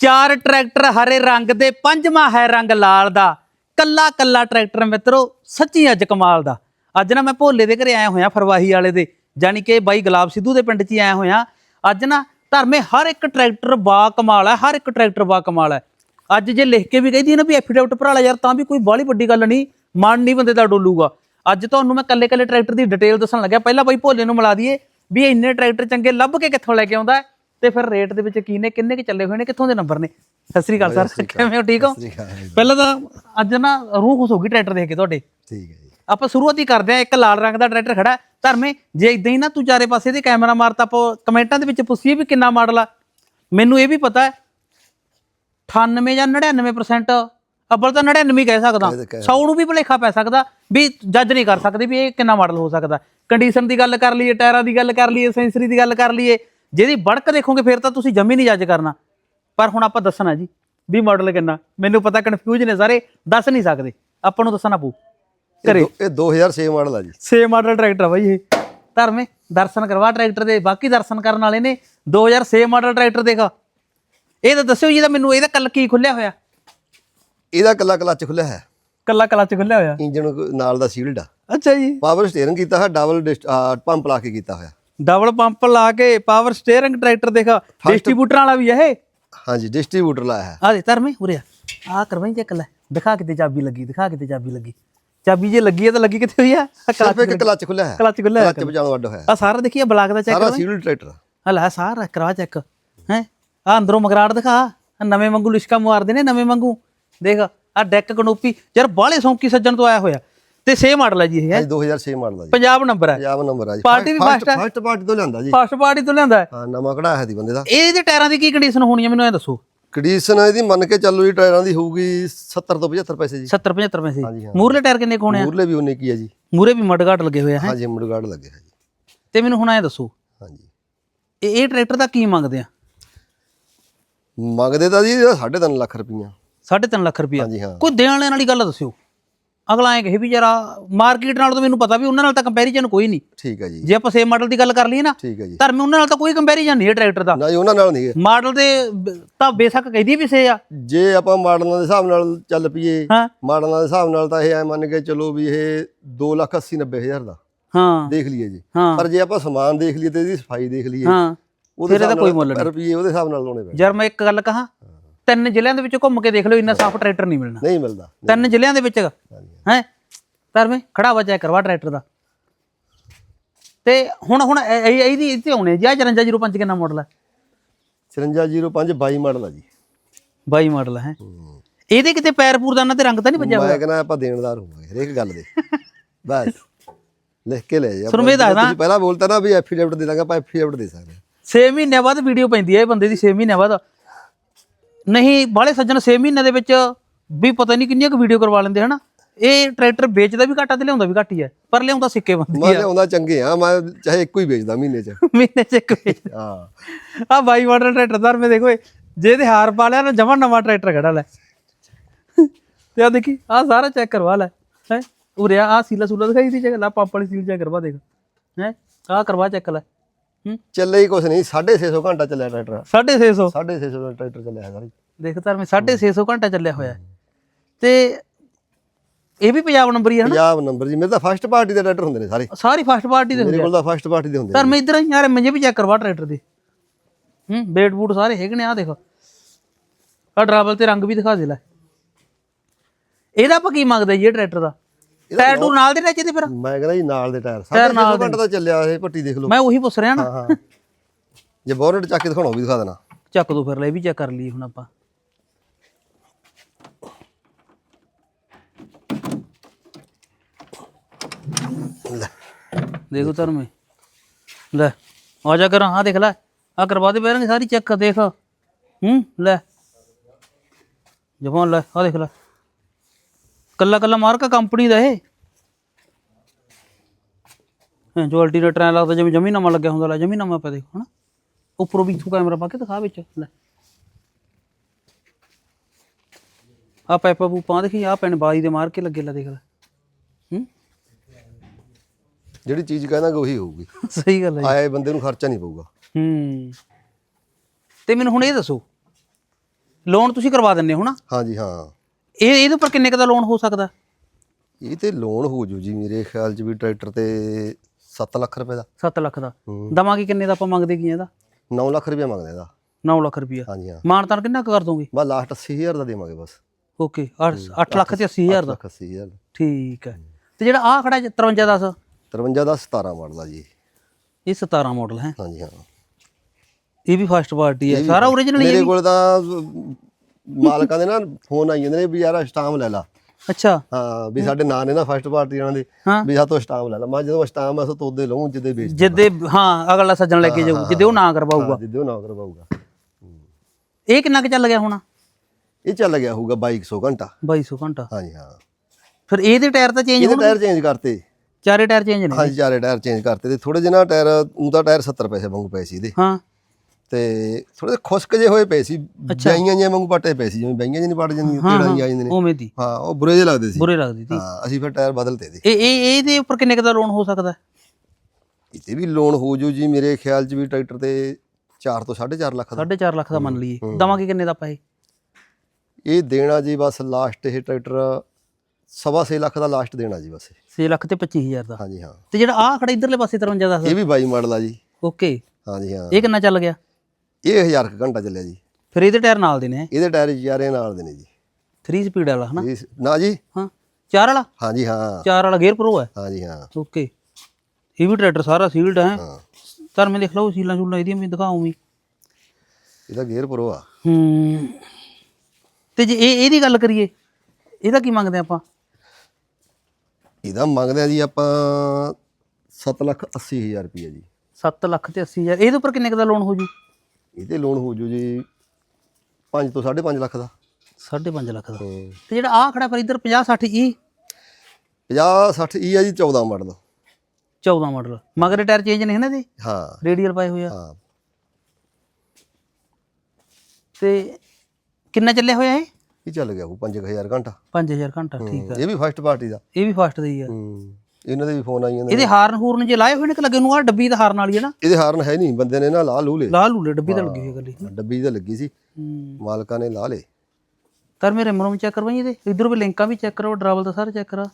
ਚਾਰ ਟਰੈਕਟਰ ਹਰੇ ਰੰਗ ਦੇ, ਪੰਜਵਾਂ ਹੈ ਰੰਗ ਲਾਲ ਦਾ। ਕੱਲਾ ਕੱਲਾ ਟਰੈਕਟਰ ਮਿੱਤਰੋ, ਸੱਚੀ ਅੱਜ ਕਮਾਲ ਦਾ। ਅੱਜ ਨਾ ਮੈਂ ਭੋਲੇ ਦੇ ਘਰੇ ਆਇਆ ਹੋਇਆ, ਫਰਵਾਹੀ ਵਾਲੇ ਦੇ। ਜਾਨੀ ਕਿ ਬਾਈ ਗੁਲਾਬ ਸਿੱਧੂ ਦੇ ਪਿੰਡ 'ਚ ਹੀ ਆਇਆ ਹੋਇਆ। ਅੱਜ ਨਾ ਧਰਮੇ ਹਰ ਇੱਕ ਟਰੈਕਟਰ ਬਾ ਕਮਾਲ ਹੈ, ਹਰ ਇੱਕ ਟਰੈਕਟਰ ਬਾ ਕਮਾਲ ਹੈ। ਅੱਜ ਜੇ ਲਿਖ ਕੇ ਵੀ ਕਹਿੰਦੀ ਨਾ ਵੀ ਐਫੀਡੇਵਿਟ ਭਰਾ ਲੈ ਯਾਰ, ਤਾਂ ਵੀ ਕੋਈ ਬਾਹਲੀ ਵੱਡੀ ਗੱਲ ਨਹੀਂ ਮਨ ਨਹੀਂ ਬੰਦੇ ਦਾ ਡੋਲੂਗਾ। ਅੱਜ ਤੁਹਾਨੂੰ ਮੈਂ ਕੱਲੇ ਕੱਲੇ ਟਰੈਕਟਰ ਦੀ ਡਿਟੇਲ ਦੱਸਣ ਲੱਗਿਆ। ਪਹਿਲਾਂ ਬਾਈ ਭੋਲੇ ਨੂੰ ਮਿਲਾ ਦਈਏ ਵੀ ਇਹ ਇੰਨੇ ਟਰੈਕਟਰ ਚੰਗੇ ਲੱਭ ਕੇ ਕਿੱਥੋਂ ਲੈ ਕੇ ਆਉਂਦਾ ਤੇ ਫਿਰ ਰੇਟ ਦੇ ਵਿੱਚ ਕੀ ਨੇ ਕਿੰਨੇ ਕਿ ਚੱਲੇ ਹੋਏ ਨੇ ਕਿੱਥੋਂ ਦੇ ਨੰਬਰ ਨੇ? ਸਤਿ ਸ੍ਰੀ ਅਕਾਲ ਸਰ ਕਿਵੇਂ ਹੋ ਠੀਕ ਹੋ? ਪਹਿਲਾਂ ਤਾਂ ਅੱਜ ਨਾ ਰੂਹ ਖੁਸ਼ ਹੋ ਗਈ ਟਰੈਕਟਰ ਦੇਖ ਕੇ ਤੁਹਾਡੇ। ਠੀਕ ਹੈ ਜੀ। ਆਪਾਂ ਸ਼ੁਰੂਆਤ ਹੀ ਕਰਦੇ ਆ ਇੱਕ ਲਾਲ ਰੰਗ ਦਾ ਟਰੈਕਟਰ ਖੜਾ। ਧਰਮੇ ਜੇ ਇਦਾਂ ਹੀ ਨਾ ਤੂੰ ਚਾਰੇ ਪਾਸੇ ਦੇ ਕੈਮਰਾ ਮਾਰ ਤਾਂ ਆਪਾਂ ਕਮੈਂਟਾਂ ਦੇ ਵਿੱਚ ਪੁੱਛੀਏ ਵੀ ਕਿੰਨਾ ਮਾਡਲ ਆ। ਮੈਨੂੰ ਇਹ ਵੀ ਪਤਾ ਹੈ 98 ਜਾਂ 99% ਅੱਬਲ ਤਾਂ 99 ਹੀ ਕਹਿ ਸਕਦਾ। 100 ਨੂੰ ਵੀ ਭੁਲੇਖਾ ਪੈ ਸਕਦਾ ਵੀ ਜੱਜ ਨਹੀਂ ਕਰ ਸਕਦੇ ਵੀ ਇਹ ਕਿੰਨਾ ਮਾਡਲ ਹੋ ਸਕਦਾ। ਕੰਡੀਸ਼ਨ ਦੀ ਗੱਲ ਕਰ ਲਈਏ ਟਾਇਰਾਂ ਦੀ ਗੱਲ ਕਰ ਲਈਏ ਸੈਂਸਰੀ ਦੀ ਗੱਲ ਕਰ ਲਈਏ। ਜਿਹਦੀ ਬੜਕ ਦੇਖੋਗੇ ਫਿਰ ਤਾਂ ਤੁਸੀਂ ਜੰਮੀ ਨਹੀਂ ਜੱਜ ਕਰਨਾ। ਪਰ ਹੁਣ ਆਪਾਂ ਦੱਸਣਾ ਜੀ ਵੀ ਮਾਡਲ ਕਿੰਨਾ। ਮੈਨੂੰ ਪਤਾ ਕਨਫਿਊਜ਼ ਨੇ ਸਾਰੇ ਦੱਸ ਨਹੀਂ ਸਕਦੇ। ਆਪਾਂ ਨੂੰ ਦੱਸਣਾ ਪਊ। ਦੋ- ਇਹ 2006 ਮਾਡਲ ਆ ਜੀ। ਸੇ ਮਾਡਲ ਟਰੈਕਟਰ ਆ ਬਾਈ ਇਹ। ਧਰਮੇ ਦਰਸ਼ਨ ਕਰਵਾ ਟਰੈਕਟਰ ਦੇ ਬਾਕੀ ਦਰਸ਼ਨ ਕਰਨ ਵਾਲੇ ਨੇ। 2006 ਮਾਡਲ ਟਰੈਕਟਰ ਦੇਖਾ। ਇਹ ਤਾਂ ਦੱਸਿਓ ਜੀ ਇਹਦਾ ਮੈਨੂੰ ਇਹਦਾ ਕੱਲ ਕੀ ਖੁੱਲਿਆ ਹੋਇਆ? ਇਹਦਾ ਕੱਲਾ ਕਲੱਚ ਖੁੱਲਿਆ ਹੈ। ਕੱਲਾ ਕਲਚ ਖੁੱਲਿਆ ਹੋਇਆ। ਇੰਜਨ ਨਾਲ ਦਾ ਸੀਲਡ ਆ। ਅੱਛਾ ਜੀ। ਪਾਵਰ ਸਟੀਅਰਿੰਗ ਕੀਤਾ ਹੈ ਡਬਲ ਪੰਪ ਲਾ ਕੇ ਕੀਤਾ ਹੋਇਆ। ਡਬਲ ਪੰਪ ਲਾ ਕੇ ਪਾਵਰ ਸਟੀਅਰਿੰਗ ਟਰੈਕਟਰ ਦੇਖਾ ਡਿਸਟ੍ਰੀਬਿਊਟਰ ਵਾਲਾ ਵੀ ਹੈ ਇਹ? ਹਾਂਜੀ ਡਿਸਟ੍ਰੀਬਿਊਟਰ ਲਾਇਆ ਹੈ। ਆ ਦੇ ਧਰਮੇ ਉਰੇ ਆ। ਆ ਕਰਵਾਈ ਚੱਕ ਲੈ। ਦਿਖਾ ਕਿਤੇ ਚਾਬੀ ਲੱਗੀ ਦਿਖਾ ਕਿਤੇ ਚਾਬੀ ਲੱਗੀ। ਚਾਬੀ ਜੇ ਲੱਗੀ ਹੈ ਤਾਂ ਲੱਗੀ ਕਿੱਥੇ ਹੋਈ ਆ? ਸਿਰਫ ਇੱਕ ਕਲੱਚ ਖੁੱਲਿਆ ਹੈ। ਕਲਚ ਖੁੱਲਿਆ ਹੋਇਆ ਕਲੱਚ ਬਚਾਉਣ ਵੱਡ ਹੋਇਆ। ਆ ਸਾਰਾ ਦੇਖੀਏ ਬਲਾਕ ਦਾ ਚੈੱਕ ਸਾਰਾ ਸੀਲਡ ਟਰੈਕਟਰ ਹਲਾ ਸਾਰਾ ਕਰਾ ਚੈੱਕ ਹੈ? ਆ ਅੰਦਰੋਂ ਮਗਰਾੜ ਦਿਖਾ। ਨਵੇਂ ਵਾਂਗੂ ਲਿਸ਼ਕਾ ਮਾਰਦੇ ਨੇ ਨਵੇਂ ਵਾਂਗੂ। ਦੇਖ ਆ ਡੈਕ ਕਨੋਪੀ। ਯਾਰ ਬਾਹਲੇ ਸੌਂਕੀ ਸੱਜਣ ਤੋਂ ਆਇਆ ਹੋਇਆ। ਤੇ ਸੇ ਮਾਡਲ ਹੈ ਜੀ ਇਹ ਹੈ? ਹਾਂਜੀ 2006 ਮਾਡਲ ਜੀ। ਪੰਜਾਬ ਨੰਬਰ ਹੈ ਪੰਜਾਬ ਨੰਬਰ ਆ ਜੀ। ਪਾਰਟੀ ਵੀ ਹੈ। ਫਸਟ ਪਾਰਟੀ ਤੋਂ ਲਿਆਂਦਾ ਜੀ। ਫਸਟ ਪਾਰਟੀ ਤੋਂ ਲਿਆਂਦਾ? ਹੈ ਹਾਂ ਨਵਾਂ ਕਢਾਇਆ ਹੈ ਦੀ ਬੰਦੇ ਦਾ। ਇਹਦੇ ਟਾਇਰਾਂ ਦੀ ਕੀ ਕੰਡੀਸ਼ਨ ਹੋਣੀ ਹੈ ਮੈਨੂੰ ਇਹ ਦੱਸੋ? ਕੰਡੀਸ਼ਨ ਇਹਦੀ ਮੰਨ ਕੇ ਚੱਲੋ ਜੀ ਟਾਇਰਾਂ ਦੀ ਹੋਊਗੀ 70 ਤੋਂ 75 ਪੈਸੇ ਜੀ। 70 75 ਪੈਸੇ। ਹਾਂਜੀ, ਹਾਂ। ਮੂਰਲੇ ਟਾਇਰ ਕਿੰਨੇ ਕੁ ਹੋਣੇ ਆ? ਮੂਰਲੇ ਵੀ ਉਹਨੇ ਕੀ ਹੈ ਜੀ। ਮੂਰੇ ਵੀ ਮਡਗਾਟ ਲੱਗੇ ਹੋਏ ਆ ਹੈ? ਹਾਂਜੀ ਮੁੜਗਾੜ ਲੱਗੇ ਹੈ ਜੀ। ਤੇ ਮੈਨੂੰ ਹੁਣ ਇਹ ਦੱਸੋ ਹਾਂਜੀ। ਇਹ ਇਹ ਟਰੈਕਟਰ ਦਾ ਕੀ ਮੰਗਦੇ ਆ? ਮੰਗਦੇ ਤਾਂ ਜੀ 3.5 ਲੱਖ ਰੁਪਈਆ। 3.5 ਲੱਖ ਹਾਂ। ਕੋਈ ਦੇਣ ਲੈਣ ਵਾਲੀ ਗੱਲ ਦੱਸਿਓ। ਅਗਲਾ ਐ ਕਹੇ ਵੀ ਜਰਾ ਮਾਰਕੀਟ ਨਾਲ ਤਾਂ ਮੈਨੂੰ ਪਤਾ ਵੀ ਉਹਨਾਂ ਨਾਲ ਤਾਂ ਕੰਪੈਰੀਜ਼ਨ ਕੋਈ ਨਹੀਂ। ਠੀਕ ਹੈ ਜੀ। ਜੇ ਆਪਾਂ ਸੇਮ ਮਾਡਲ ਦੀ ਗੱਲ ਕਰ ਲਈਏ ਨਾ ਠੀਕ ਹੈ ਜੀ। ਧਰਮ ਉਹਨਾਂ ਨਾਲ ਤਾਂ ਕੋਈ ਕੰਪੈਰੀਜ਼ਨ ਨਹੀਂ ਹੈ ਟਰੈਕਟਰ ਦਾ। ਨਾ ਜੀ ਉਹਨਾਂ ਨਾਲ ਨਹੀਂ ਹੈ। ਮਾਡਲ ਦੇ ਤਾਂ ਬੇਸ਼ੱਕ ਕਹਿੰਦੀ ਵੀ ਸੇ ਆ। ਜੇ ਆਪਾਂ ਮਾਡਲਾਂ ਦੇ ਹਿਸਾਬ ਨਾਲ ਚੱਲ ਪਈਏ ਮਾਡਲਾਂ ਦੇ ਹਿਸਾਬ ਨਾਲ ਤਾਂ ਇਹ ਐ ਮੰਨ ਕੇ ਚਲੋ ਵੀ ਇਹ 2 ਲੱਖ 80 90 ਹਜ਼ਾਰ ਦਾ। ਹਾਂ। ਦੇਖ ਲਈਏ ਜੀ। ਪਰ ਜੇ ਆਪਾਂ ਸਮਾਨ ਦੇਖ ਲਈਏ ਤੇ ਇਹਦੀ ਸਫ਼ਾਈ ਦੇਖ ਲਈਏ ਹਾਂ। ਉਹਦੇ ਹਿਸਾਬ ਕੋਈ ਮੁੱਲ ਨਹੀਂ। ਰੁਪਈਏ ਉਹਦੇ ਹਿਸਾਬ ਨਾਲ ਲਾਉਣੇ ਪੈਣੇ। ਯਾਰ ਮੈਂ ਇੱਕ ਗੱਲ ਕਹਾਂ ਤਿੰਨ ਜ਼ਿਲ੍ਹਿਆਂ ਦੇ ਵਿੱਚ ਘੁੰਮ ਕੇ ਦੇਖ ਲਓ ਇੰਨਾ ਸਾਫ਼ ਟਰੈਕਟਰ ਨਹੀਂ ਮਿਲਣਾ। ਨਹੀਂ ਮਿਲਦਾ। ਤਿੰਨ ਜ਼ਿਲ੍ਹਿਆਂ ਦੇ ਵਿੱਚ ਹੈ। ਧਰਮੇ ਖੜਾ ਵਾ ਚੈੱਕ ਕਰਵਾ ਟਰੈਕਟਰ ਦਾ। ਤੇ ਹੁਣ ਹੁਣ ਇਹ- ਇਹ- ਇਹਦੀ ਇੱਥੇ ਆਉਣੇ ਜੀ। ਆ 5405 ਕਿੰਨਾ ਮਾਡਲ ਹੈ? 5405 22 ਮਾਡਲ ਆ ਜੀ। 22 ਮਾਡਲ ਹੈ ਇਹਦੇ ਕਿਤੇ ਪੈਰ ਪੂਰਦਾਨਾ ਤੇ ਰੰਗ ਤਾਂ ਨਹੀਂ ਵੱਜਿਆ ਮੈਂ ਕਹਿੰਦਾ ਆਪਾਂ ਦੇਣਦਾਰ ਹੋਵਾਂਗੇ ਹਰੇਕ ਗੱਲ ਦੇ। ਬਸ। ਲਿਖ ਕੇ ਲੈ ਜਾ। ਤੁਹਾਨੂੰ ਮੈਂ ਦੱਸਦਾ। ਤੁਸੀਂ ਪਹਿਲਾਂ ਬੋਲਤਾ ਨਾ ਵੀ ਐਫੀਡੇਵਿਟ ਦੇ ਦਾਂਗਾ ਆਪਾਂ ਐਫੀਡੇਵਿਟ ਦੇ ਸਕਦੇ ਹਾਂ। 6 ਮਹੀਨਿਆਂ ਬਾਅਦ ਵੀਡੀਓ ਪੈਂਦੀ ਹੈ ਇਹ ਬੰਦੇ ਦੀ 6 ਮਹੀਨਿਆਂ ਬਾਅਦ। ਨਹੀਂ ਬਾਹਲੇ ਸੱਜਣ 6 ਮਹੀਨਿਆਂ ਦੇ ਵਿੱਚ ਵੀ ਪਤਾ ਨਹੀਂ ਕਿੰਨੀਆਂ ਕੁ ਵੀਡੀਓ ਕਰਵਾ ਲੈਂਦੇ ਹਨਾ? ਇਹ ਟਰੈਕਟਰ ਵੇਚਦਾ ਵੀ ਘੱਟ ਤੇ ਲਿਆਉਂਦਾ ਵੀ ਘੱਟ ਹੀ ਪਰ ਲਿਆਉਂਦਾ ਸਿੱਕੇ ਬੰਦੀ ਮੈਂ ਲਿਆਉਂਦਾ ਚੰਗੇ ਆ ਮੈਂ ਚਾਹੇ ਇੱਕੋ ਹੀ ਵੇਚਦਾ ਮਹੀਨੇ 'ਚ। ਮਹੀਨੇ ਚ ਇੱਕ ਵੇਚਦਾ ਹਾਂ। ਆ ਬਾਈ ਮਾਡਲ ਟਰੈਕਟਰ ਦਰ ਮੇ ਦੇਖੋ ਜੇ ਤੇ ਹਾਰ ਪਾ ਲਿਆ ਨਾ ਜਮਾ ਨਵਾਂ ਟਰੈਕਟਰ ਖੜਾ ਲੈ। ਤੇ ਆ ਦੇਖੀ ਆ ਸਾਰਾ ਚੈੱਕ ਕਰਵਾ ਲੈ ਹੈ? ਉਰੇ ਆ ਸੀਲਾ ਸੂਲਾ ਦਿਖਾਈ ਦੀ ਚੈੱਕ ਲਾ ਪੰਪ ਵਾਲੀ ਸੀਲ ਚੈੱਕ ਕਰਵਾ ਦੇਖ ਹੈ? ਆ ਕਰਵਾ ਚੈੱਕ ਲੈ। ਚੱਲੇ ਹੀ ਕੁਛ ਨਹੀਂ 650 ਘੰਟਾ ਚੱਲਿਆ ਟਰੈਕਟਰ। 650 650 ਦਾ ਟਰੈਕਟਰ ਚੱਲਿਆ ਹੈ ਸਾਰੀ ਦੇਖ ਧਰਮੇ 650 ਘੰਟਾ ਚੱਲਿਆ ਹੋਇਆ ਹੈ। ਤੇ ਇਹ ਵੀ ਪੰਜਾਬ ਨੰਬਰ ਹੀ ਹੈ ਨਾ? ਪੰਜਾਬ ਨੰਬਰ ਜੀ ਮੇਰੇ ਤਾਂ ਫਸਟ ਪਾਰਟੀ ਦੇ ਟਰੈਕਟਰ ਹੁੰਦੇ ਨੇ ਸਾਰੇ। ਸਾਰੀ ਫਸਟ ਪਾਰਟੀ ਦੇ ਮੇਰੇ ਕੋਲ ਤਾਂ ਫਸਟ ਪਾਰਟੀ ਦੇ ਹੁੰਦੇ ਨੇ। ਧਰਮੇ ਇਧਰ ਯਾਰ ਮੰਜੇ ਵੀ ਚੈੱਕ ਕਰਵਾ ਟਰੈਕਟਰ ਦੇ। ਹੂੰ ਬੇਟ ਬੂਟ ਸਾਰੇ ਹੈਗੇ ਨੇ ਆ ਦੇਖ। ਆ ਡਰਾਵਲ ਤੇ ਰੰਗ ਵੀ ਦਿਖਾ ਦੇ ਲੈ। ਇਹਦਾ ਆਪਾਂ ਕੀ ਮੰਗਦਾ ਜੀ ਇਹ ਟਰੈਕਟਰ ਦਾ? ਟਾਇਰ ਟੂਰ ਨਾਲ ਦੇ ਨੇ ਚਾਹੀਦੇ ਫਿਰ? ਮੈਂ ਕਹਿੰਦਾ ਜੀ ਨਾਲ ਦੇ ਟਾਇਰ। 650 ਘੰਟਾ ਤਾਂ ਚੱਲਿਆ ਇਹ ਪੱਟੀ ਦੇਖ ਲਓ। ਮੈਂ ਉਹੀ ਪੁੱਛ ਰਿਹਾ ਨਾ। ਹਾਂ ਹਾਂ। ਜੇ ਬੋਰਡ ਚੱਕ ਕੇ ਦਿਖਾਉਣਾ ਵੀ ਦਿਖਾ ਦੇਣਾ। ਚੱਕ ਦੋ ਫਿਰ ਲੈ ਵੀ ਚੈੱਕ ਕਰ ਲਈ ਹੁਣ ਆਪਾਂ। ਲੈ। ਦੇਖੋ ਧਰਮੇ ਲੈ ਆ ਜਾ ਕਰਾਂ ਆ ਦੇਖ ਲੈ। ਆ ਕਰਵਾ ਦੇ ਬੈਰਿੰਗ ਸਾਰੀ ਚੈੱਕ ਦੇਖ। ਹੂੰ ਲੈ। ਜਵਾਨ ਲੈ ਆ ਦੇਖ ਲੈ। ਕੱਲਾ ਕੱਲਾ ਮਾਰਕਾ ਕੰਪਨੀ ਦਾ ਇਹ। ਹਾਂ ਜੋ ਅਲਟੀਨੇਟਰ ਐ ਲੱਗਦਾ ਜਿਵੇਂ ਜਮੀ ਨਵਾਂ ਲੱਗਿਆ ਹੁੰਦਾ ਲੈ ਜਮੀ ਨਵਾਂ ਪਿਆ ਦੇਖੋ ਹਨਾ? ਉੱਪਰੋਂ ਵੀ ਇਥੋਂ ਕੈਮਰਾ ਪਾ ਕੇ ਦਿਖਾ ਵਿੱਚ ਲੈ। ਆ ਪੈਪਾ ਪੂਪਾਂ ਦੇਖੀ ਆ ਪੈਣ ਬਾਈ ਦੇ ਮਾਰ ਕੇ ਲੱਗੇ ਲੈ ਦੇਖ ਲੈ। ਹੂੰ? ਜਿਹੜੀ ਚੀਜ਼ ਕਹਿੰਦਾਗਾ ਉਹੀ ਹੋਊਗੀ। ਸਹੀ ਗੱਲ ਹੈ ਆਏ ਬੰਦੇ ਨੂੰ ਖਰਚਾ ਨਹੀਂ ਪਊਗਾ। ਹੂੰ। ਤੇ ਮੈਨੂੰ ਹੁਣ ਇਹ ਦੱਸੋ ਲੋਨ ਤੁਸੀਂ ਕਰਵਾ ਦਿੰਦੇ ਹੋ ਨਾ ਹਾਂਜੀ ਹਾਂ। ਇਹ ਇਹਦੇ ਉੱਪਰ ਕਿੰਨੇ ਕੁ ਦਾ ਲੋਨ ਹੋ ਸਕਦਾ? ਇਹ ਤੇ ਲੋਨ ਹੋ ਜੂ ਜੀ ਮੇਰੇ ਖਿਆਲ 'ਚ ਵੀ ਟਰੈਕਟਰ ਤੇ 7 ਲੱਖ ਰੁਪਏ ਦਾ। 7 ਲੱਖ ਦਾ। ਹੂੰ। ਦਵਾਂਗੇ ਕਿੰਨੇ ਦਾ ਆਪਾਂ ਮੰਗਦੇ ਕੀ ਇਹਦਾ? 9 ਲੱਖ ਰੁਪਏ ਮੰਗਦੇ ਇਹਦਾ। 9 ਲੱਖ ਰੁਪਈਆ ਹਾਂਜੀ ਹਾਂ। ਮਾਨਤਾਨ ਕਿੰਨਾ ਕੁ ਕਰ ਦੋਗੇ? ਬਸ ਲਾਸਟ 80000 ਦਾ ਦੇਵਾਂਗੇ ਬਸ। ਓਕੇ 8 8 ਲੱਖ ਤੇ 80000 ਦਾ। ਲੱਖ 80000 ਠੀਕ ਹੈ। ਤੇ ਜਿਹੜਾ ਆ ਖੜਾ 5310 53 ਦਾ 17 ਮਾਡਲ ਆ ਜੀ। ਇਹ 17 ਮਾਡਲ ਹੈ। ਹਾਂਜੀ ਹਾਂ। ਇਹ ਵੀ ਫਸਟ ਪਾਰਟੀ ਹੈ। ਸਾਰਾ ਓਰੀਜਨਲ ਹੀ ਹੈ ਮੇਰੇ ਕੋਲ ਤਾਂ ਅਮ, ਮਾਲਕਾਂ ਦੇ ਨਾ ਫੋਨ ਆਈ ਜਾਂਦੇ ਨੇ ਵੀ ਯਾਰ ਸਟਾਮ ਲੈ ਲਾ। ਅੱਛਾ। ਹਾਂ ਵੀ ਸਾਡੇ ਨਾਂ ਨੇ ਨਾ ਫਸਟ ਪਾਰਟੀ ਵਾਲਿਆਂ ਦੇ ਵੀ ਸਾਤੋਂ ਸਟਾਮ ਲੈ ਲਾ। ਮੈਂ ਜਦੋਂ ਸਟਾਮ ਅਸ ਤੋਦੇ ਲਵਾਂ ਜਿੱਦੇ ਵੇਚ ਜਿੱਦੇ ਹਾਂ ਅਗਲਾ ਸੱਜਣ ਲੈ ਕੇ ਜਾਊ ਜਿੱਦੇ ਉਹ ਨਾ ਕਰਵਾਊਗਾ। ਜਿੱਦੇ ਉਹ ਨਾ ਕਰਵਾਊਗਾ। ਇਹ ਕਿੰਨਾ ਕੁ ਚੱਲ ਗਿਆ ਹੁਣ? ਇਹ ਚੱਲ ਗਿਆ ਹੋਊਗਾ 2200 ਘੰਟਾ। 2200 ਘੰਟਾ। ਹਾਂਜੀ ਹਾਂ। ਫਿਰ ਇਹਦੇ ਟਾਇਰ ਤਾਂ ਚੇਂਜ ਇਹਦੇ ਟਾਇਰ ਚੇਂਜ ਕਰਤੇ। ਚਾਰੇ ਟਾਇਰ ਚੇਂਜ ਨੇ। ਹਾਂਜੀ ਚਾਰੇ ਟਾਇਰ ਚੇਂਜ ਕਰਤੇ ਤੇ ਥੋੜੇ ਜਿਹੇ ਨਾ ਟਾਇਰ ਉਹ ਤਾਂ ਟਾਇਰ 70 ਪੈਸੇ ਵਾਂਗੂ ਪਏ ਸੀ ਇਹਦੇ। ਹਾਂ। ਤੇ ਥੋੜੇ ਜਿਹੇ ਖੁਸ਼ਕ ਜੇ ਹੋਏ ਪਏ ਸੀ ਬਾਈਆਂ ਜਿਹੀਆਂ ਵਾਂਗੂ ਪੱਟੇ ਪਏ ਸੀ ਜਿਵੇਂ ਬਾਈਆਂ ਜਿਹੀ ਨਹੀਂ ਪੱਟ ਜਾਂਦੀਆਂ ਤੇੜਾਂ ਹੀ ਆ ਜਾਂਦੇ ਨੇ। ਉਵੇਂ ਦੀ। ਹਾਂ ਉਹ ਬੁਰੇ ਜਿਹੇ ਲੱਗਦੇ ਸੀ। ਬੁਰੇ ਲੱਗਦੀ ਸੀ। ਹਾਂ ਅਸੀਂ ਫਿਰ ਟਾਇਰ ਬਦਲਤੇ ਦੇ ਇਹ ਇਹ ਇਹਦੇ ਉੱਪਰ ਕਿੰਨੇ ਕੁ ਦਾ ਲੋਨ ਹੋ ਸਕਦਾ? ਇਤੇ ਵੀ ਲੋਨ ਹੋ ਜੂ ਜੀ ਮੇਰੇ ਖਿਆਲ 'ਚ ਵੀ ਟਰੈਕਟਰ ਤੇ 4 ਤੋਂ 4.5 ਲੱਖ ਦਾ। 4.5 ਲੱਖ ਦਾ ਮੰਨ ਲਈਏ। ਦਵਾਂਗੇ ਕਿੰਨੇ ਦਾ ਪਾਏ ਇਹ? ਦੇਣਾ ਜੀ ਬਸ ਲਾਸਟ ਇਹ ਟਰੈਕਟਰ ਸਵਾ ਛੇ ਲੱਖ ਦਾ ਲਾਸਟ ਦੇਣਾ ਜੀ ਬਸ ਇਹ। 6 ਲੱਖ ਤੇ 25000 ਦਾ। ਹਾਂਜੀ ਹਾਂ। ਤੇ ਜਿਹੜਾ ਆ ਖੜਾ ਇਧਰਲੇ ਪਾਸੇ 53 ਦਾ ਇਹ ਵੀ 22 ਮਾਡਲ ਆ ਜੀ। ਓਕੇ ਹਾਂਜੀ ਹਾਂ। ਇਹ ਕਿੰਨਾ ਚੱਲ ਗਿਆ? ਇਹ 1000 ਕੁ ਘੰਟਾ ਚੱਲਿਆ ਜੀ। ਫਿਰ ਇਹਦੇ ਟਾਇਰ ਨਾਲ ਦੇ ਨੇ? ਇਹਦੇ ਟਾਇਰ ਯਾਰੇ ਨਾਲ ਦੇ ਨੇ ਜੀ। 3 ਸਪੀਡ ਵਾਲਾ ਹਨਾ? ਨਾ ਜੀ। ਹਾਂ। ਚਾਰ ਵਾਲਾ? ਹਾਂਜੀ ਹਾਂ। ਚਾਰ ਵਾਲਾ ਗੇਅਰ ਪ੍ਰੋ ਹੈ? ਹਾਂਜੀ ਹਾਂ। ਓਕੇ ਇਹ ਵੀ ਟਰੈਕਟਰ ਸਾਰਾ ਸੀਲਡ ਹੈ। ਹਾਂ। ਮੈਂ ਦੇਖ ਲਓ ਸੀਲਾਂ ਸੂਲਾਂ ਇਹਦੀਆਂ ਵੀ ਦਿਖਾਉਂ ਵੀ। ਇਹਦਾ ਗੇਅਰ ਪ੍ਰੋ ਆ। ਹੂੰ। ਤੇ ਜੇ ਇਹ ਇਹਦੀ ਗੱਲ ਕਰੀਏ ਇਹਦਾ ਕੀ ਮੰਗਦੇ ਆਪਾਂ? ਇਹਦਾ ਮੰਗਦੇ ਆ ਜੀ ਆਪਾਂ 7 ਲੱਖ 80 ਹਜ਼ਾਰ ਰੁਪਏ ਜੀ। 7 ਲੱਖ ਤੇ 80000 ਇਹਦੇ ਉੱਪਰ ਕਿੰਨੇ ਕੁ ਦਾ ਲੋਨ ਹੋ ਜੂ ਇਹਦੇ ਲੋਨ ਹੋ ਜੂ ਜੀ 5 ਤੋਂ 5.5 ਲੱਖ ਦਾ। 5.5 ਲੱਖ ਦਾ। ਤੇ ਜਿਹੜਾ ਆ ਖੜਾ ਪਰ ਇੱਧਰ 50 60 ਈ। 50 60 ਈ ਆ ਜੀ 14 ਮਾਡਲ 14 ਮਾਡਲ ਮਗਰ ਟਾਇਰ ਚੇਂਜ ਨਹੀਂ ਨਾ ਇਹਦੇ ਹਾਂ। ਰੇਡੀਅਲ ਪਾਏ ਹੋਏ ਆ। ਹਾਂ। ਤੇ ਕਿੰਨਾ ਚੱਲਿਆ ਹੋਇਆ ਇਹ? ਇਹ ਚੱਲ ਗਿਆ ਉਹ 5000 ਘੰਟਾ। 5000 ਘੰਟਾ ਠੀਕ ਆ। ਇਹ ਵੀ ਫਸਟ ਪਾਰਟੀ ਦਾ। ਇਹ ਵੀ ਫਾਸਟ ਦੀ ਆ। ਹੂੰ। ਇਹਨਾਂ ਦੇ ਵੀ ਫੋਨ ਆਈ ਜਾਂਦੇ ਇਹਦੇ ਹਾਰਨ ਹੂਰਨ ਜੇ ਲਾਏ ਹੋਏ ਨੇ ਕਿ ਲੱਗੇ ਨੂੰ ਆ ਡੱਬੀ ਤਾਂ ਹਾਰਨ ਵਾਲੀ ਹੈ ਨਾ? ਇਹਦੇ ਹਾਰਨ ਹੈ ਨਹੀਂ ਬੰਦੇ ਨੇ ਨਾ ਲਾ ਲੂ ਲੇ। ਲਾ ਲੂਲੇ ਡੱਬੀ ਤਾਂ ਲੱਗੀ ਹੋਈ ਗੱਲੀ ਡੱਬੀ ਤੇ ਲੱਗੀ ਸੀ। ਹੂੰ। ਮਾਲਕਾਂ ਨੇ ਲਾ ਲੇ। ਤਰ ਮੇਰੇ ਮਰੋਂ ਚੈੱਕ ਕਰਵਾਈ ਇਹਦੇ। ਇਧਰ ਵੀ ਲਿੰਕਾਂ ਵੀ ਚੈੱਕ ਕਰੋ ਡਰਾਵਲ ਦਾ ਸਾਰਾ ਚੈੱਕ ਕਰਾ।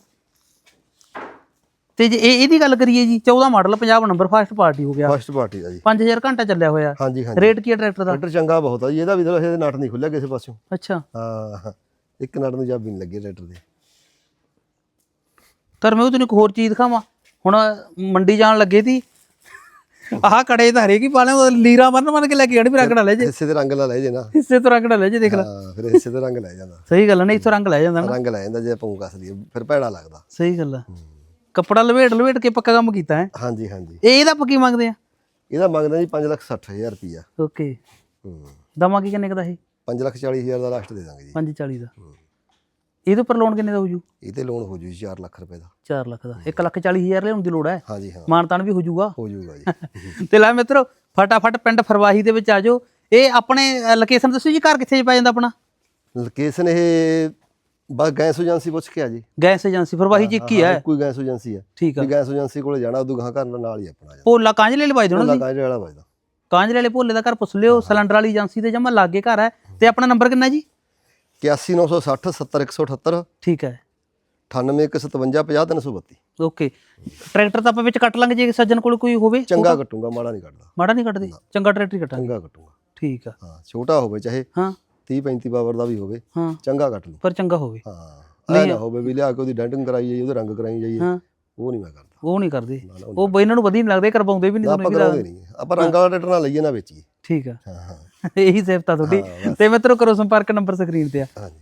ਤੇ ਜੇ ਇਹ ਇਹਦੀ ਗੱਲ ਕਰੀਏ ਜੀ 14 ਮਾਡਲ 50 ਨੰਬਰ ਫਾਸਟ ਪਾਰਟੀ ਹੋ ਗਿਆ। ਫਸਟ ਪਾਰਟੀ ਦਾ ਜੀ। 5000 ਘੰਟਾ ਚੱਲਿਆ ਹੋਇਆ। ਹਾਂਜੀ ਹਾਂਜੀ। ਰੇਟ ਕੀ ਹੈ ਟਰੈਕਟਰ ਦਾ? ਟਰੈਕਟਰ ਚੰਗਾ ਬਹੁਤ ਆ ਜੀ ਇਹਦਾ ਵੀ ਦੇਖੋ ਇਹਦੇ ਨਟ ਨਹੀਂ ਖੁੱਲਿਆ ਕਿਸੇ ਪਾਸਿਓਂ। ਅੱਛਾ। ਹਾਂ ਇੱਕ ਨਟ ਨੂੰ ਚਾਬੀ ਨਹੀਂ ਲੱਗੀ ਟਰੈਕਟਰ ਦੇ। ਤਰ ਮੈਂ ਉਹ ਤੈਨੂੰ ਇੱਕ ਹੋਰ ਚੀਜ਼ ਦਿਖਾਵਾਂ। ਹੁਣ ਮੰਡੀ ਜਾਣ ਲੱਗੇ ਸੀ। ਆਹ ਕੜੇ ਤਾਂ ਹਰੇਕ ਹੀ ਪਾਲੇ ਉਹ ਲੀਰਾ ਮਰਨ ਮਰਨ ਕੇ ਲੈ ਕੇ ਆਣੀ ਵੀ ਰੰਗ ਨਾ ਲੈ ਜੇ। ਹਿੱਸੇ ਦੇ ਰੰਗ ਲਾ ਲੈ ਜੇ ਨਾ। ਹਿੱਸੇ ਤੋਂ ਰੰਗ ਨਾ ਲੈ ਜੇ ਦੇਖ ਲੈ। ਹਾਂ ਫਿਰ ਹਿੱਸੇ ਦੇ ਰੰਗ ਲੈ ਜਾਂਦਾ। ਸਹੀ ਗੱਲ ਹੈ ਨਹੀਂ ਇਥੋਂ ਰੰਗ ਲੈ ਜਾਂਦਾ ਨਾ। ਰੰਗ ਲੈ ਜਾਂਦਾ ਜੇ ਕੱਸ ਦੀ ਫਿਰ ਭੈੜਾ ਲੱਗਦਾ। ਸਹੀ ਗੱਲ ਹੈ। ਕੱਪੜਾ ਲਵੇਟ ਲਵੇਟ ਕੇ ਪੱਕਾ ਕੰਮ ਕੀਤਾ ਹੈ। ਹਾਂਜੀ ਹਾਂਜੀ। ਇਹ ਇਹਦਾ ਆਪਾਂ ਕੀ ਮੰਗਦੇ ਆ? ਇਹਦਾ ਮੰਗਦਾ ਜੀ 5 ਲੱਖ 60 ਹਜ਼ਾਰ ਰੁਪਈਆ। ਓਕੇ। ਹੂੰ। ਕਿੰਨੇ ਕੁ ਦਾ ਇਹ 5 ਲੱਖ 40 ਹਜ਼ਾਰ ਦਾ ਲਾਸਟ ਦੇ ਦਾਂਗੇ ਜੀ। 540 ਦਾ। ਇਹਦੇ ਉੱਪਰ ਲੋਨ ਕਿੰਨੇ ਦਾ ਹੋ ਜੂ? ਇਹ ਤੇ ਲੋਨ ਹੋ ਜੂ ਜੀ 4 ਲੱਖ ਰੁਪਏ ਦਾ। 4 ਲੱਖ ਦਾ। 1 ਲੱਖ 40 ਹਜ਼ਾਰ ਲਿਆਉਣ ਦੀ ਲੋੜ ਹੈ? ਹਾਂਜੀ ਹਾਂ। ਮਾਨਤਾਨ ਵੀ ਹੋ ਜੂਗਾ? ਹੋ ਜੂਗਾ ਜੀ। ਤੇ ਲੈ ਮਿੱਤਰੋ ਫਟਾਫਟ ਪਿੰਡ ਫਰਵਾਹੀ ਦੇ ਵਿੱਚ ਆ ਜਾਓ। ਇਹ ਆਪਣੇ ਲੋਕੇਸ਼ਨ ਦੱਸੋ ਜੀ ਘਰ ਕਿੱਥੇ ਪੈ ਜਾਂਦਾ ਆਪਣਾ? ਲੋਕੇਸ਼ਨ ਇਹ ਬਸ ਗੈਸ ਏਜੰਸੀ ਪੁੱਛ ਕੇ ਆ ਜੀ। ਗੈਸ ਏਜੰਸੀ ਫਰਵਾਹੀ ਜੀ ਕੀ ਹੈ ਕੋਈ ਗੈਸ ਏਜੰਸੀ ਹੈ। ਠੀਕ ਵੀ ਗੈਸ ਏਜੰਸੀ ਕੋਲੇ ਜਾਣਾ ਉਦੋਂ ਗਾਂ ਘਰ ਨਾਲ ਹੀ ਆਪਣਾ ਭੋਲਾ ਕਾਂਜਲੇ ਲਵਾਈ ਦੇਣਾ ਜਾਂਦਾ ਕਾਂਜੇ ਵਾਲਾ ਵੱਜਦਾ ਕਾਂਜਲੇ ਵਾਲੇ ਭੋਲੇ ਦਾ ਘਰ ਪੁੱਛ ਲਿਓ ਸਿਲੰਡਰ ਵਾਲੀ ਏਜੰਸੀ ਦੇ ਜਮਾ ਲਾਗੇ ਘਰ ਹੈ। ਤੇ ਆਪਣਾ ਨੰਬਰ ਕਿੰਨਾ ਜੀ? 81960 70178 ਠੀਕ ਹੈ। 9815750332 ਓਕੇ। ਟਰੈਕਟਰ ਤਾਂ ਆਪਾਂ ਵਿੱਚ ਕੱਟ ਲਾਂਗੇ ਜੇ ਸੱਜਣ ਕੋਲ ਕੋਈ ਹੋਵੇ ਚੰਗਾ ਕੱਟੂਗਾ ਮਾੜਾ ਨਹੀਂ ਕੱਟਦਾ। ਮਾੜਾ ਨਹੀਂ ਕੱਟਦੇ? ਚੰਗਾ ਟਰੈਕਟਰ ਹੀ ਕੱਟਾਂਗੇ। ਚੰਗਾ ਕੱਟੂਗਾ। ਠੀਕ ਆ। ਹਾਂ ਛੋਟਾ ਹੋਵੇ ਚਾਹੇ ਹਾਂ। 30 35 ਪਾਵਰ ਦਾ ਵੀ ਹੋਵੇ ਹਾਂ। ਚੰਗਾ ਕੱਟ ਲੂ ਪਰ ਚੰਗਾ ਹੋਵੇ। ਹਾਂ ਐ ਨਾ ਹੋਵੇ ਵੀ ਲਿਆ ਕੇ ਉਹਦੀ ਡੈਂਟਿੰਗ ਕਰਾਈ ਜਾਈਏ ਉਹਦੇ ਰੰਗ ਕਰਾਈ ਜਾਈਏ। ਹਾਂ। ਉਹ ਨਹੀਂ ਮੈਂ ਕਰਦਾ। ਉਹ ਨਹੀਂ ਕਰਦੇ। ਨਾ, ਨਾ, ਉਹ ਬਈ ਇਹਨਾਂ ਨੂੰ ਵਧੀਆ ਨਹੀਂ ਲੱਗਦੇ ਕਰਵਾਉਂਦੇ ਵੀ ਨਹੀਂ ਆਪਾਂ ਤੁਹਾਨੂੰ ਕਰਾਉਂਦੇ ਨਹੀਂ। ਆਪਾਂ ਰੰਗ ਵਾਲਾ ਟਰੈਕਟਰ ਲਈਏ ਨਾ ਵੇਚੀਏ। ਠੀਕ ਆ। ਹਾਂ ਹਾਂ। ਇਹੀ ਸਿਫਤ ਆ ਤੁਹਾਡੀ। ਤੇ ਮਿੱਤਰੋ ਕਰੋ ਸੰਪਰਕ ਨੰਬਰ ਸਕਰੀਨ ਤੇ ਆ। ਹਾਂਜੀ।